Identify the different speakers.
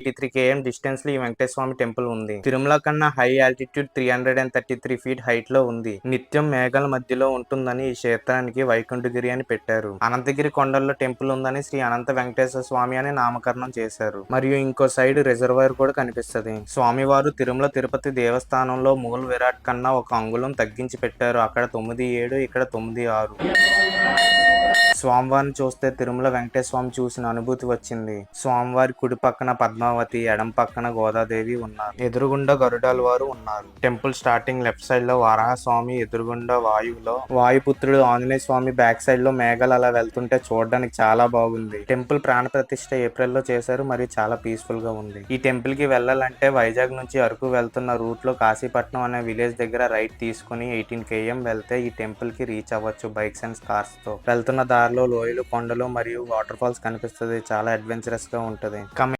Speaker 1: Eighty three KM డిస్టెన్స్లో ఈ వెంకటేశ్వర స్వామి temple ఉంది. తిరుమల కన్నా high altitude three hundred and thirty three feet హైట్లో ఉంది. నిత్యం మేఘాల మధ్యలో ఉంటుందని ఈ క్షేత్రానికి వైకుంఠగిరి అని పెట్టారు. అనంతగిరి కొండల్లో టెంపుల్ ఉందని శ్రీ అనంత వెంకటేశ్వర స్వామి అని నామకరణం చేశారు. మరియు ఇంకో సైడ్ రిజర్వాయర్ కూడా కనిపిస్తుంది. స్వామివారు తిరుమల తిరుపతి దేవస్థానంలో మూల విరాట్ కన్నా ఒక అంగుళం తగ్గించి పెట్టారు. అక్కడ తొమ్మిది ఏడు ఇక్కడ తొమ్మిది ఆరు. స్వామివారిని చూస్తే తిరుమల వెంకటేశ్వర స్వామి చూసిన అనుభూతి వచ్చింది. స్వామివారి కుడి పక్కన పద్మావతి ఎడం పక్కన గోదాదేవి ఉన్నారు. ఎదురుగుండా గరుడాల వారు ఉన్నారు. టెంపుల్ స్టార్టింగ్ లెఫ్ట్ సైడ్లో వరాహ స్వామి ఎదురుగుండా వాయువులో వాయుపుత్రుడు ఆంజనేయ స్వామి బ్యాక్ సైడ్లో మేఘాలు అలా వెళ్తుంటే చూడడానికి చాలా బాగుంది. టెంపుల్ ప్రాణ ప్రతిష్ట ఏప్రిల్లో చేశారు మరియు చాలా పీస్ఫుల్గా ఉంది. ఈ టెంపుల్కి వెళ్ళాలంటే వైజాగ్ నుంచి అరకు వెళ్తున్న రూట్లో కాశీపట్నం అనే విలేజ్ దగ్గర రైట్ తీసుకుని ఎయిటీన్ కేఎం వెళ్తే ఈ టెంపుల్కి రీచ్ అవ్వచ్చు బైక్స్ అండ్ కార్స్తో వెళ్తున్న దారిలో లోయలు కొండలు మరియు వాటర్ ఫాల్స్ కనిపిస్తుంది. చాలా అడ్వెంచరస్గా ఉంటది. కమి-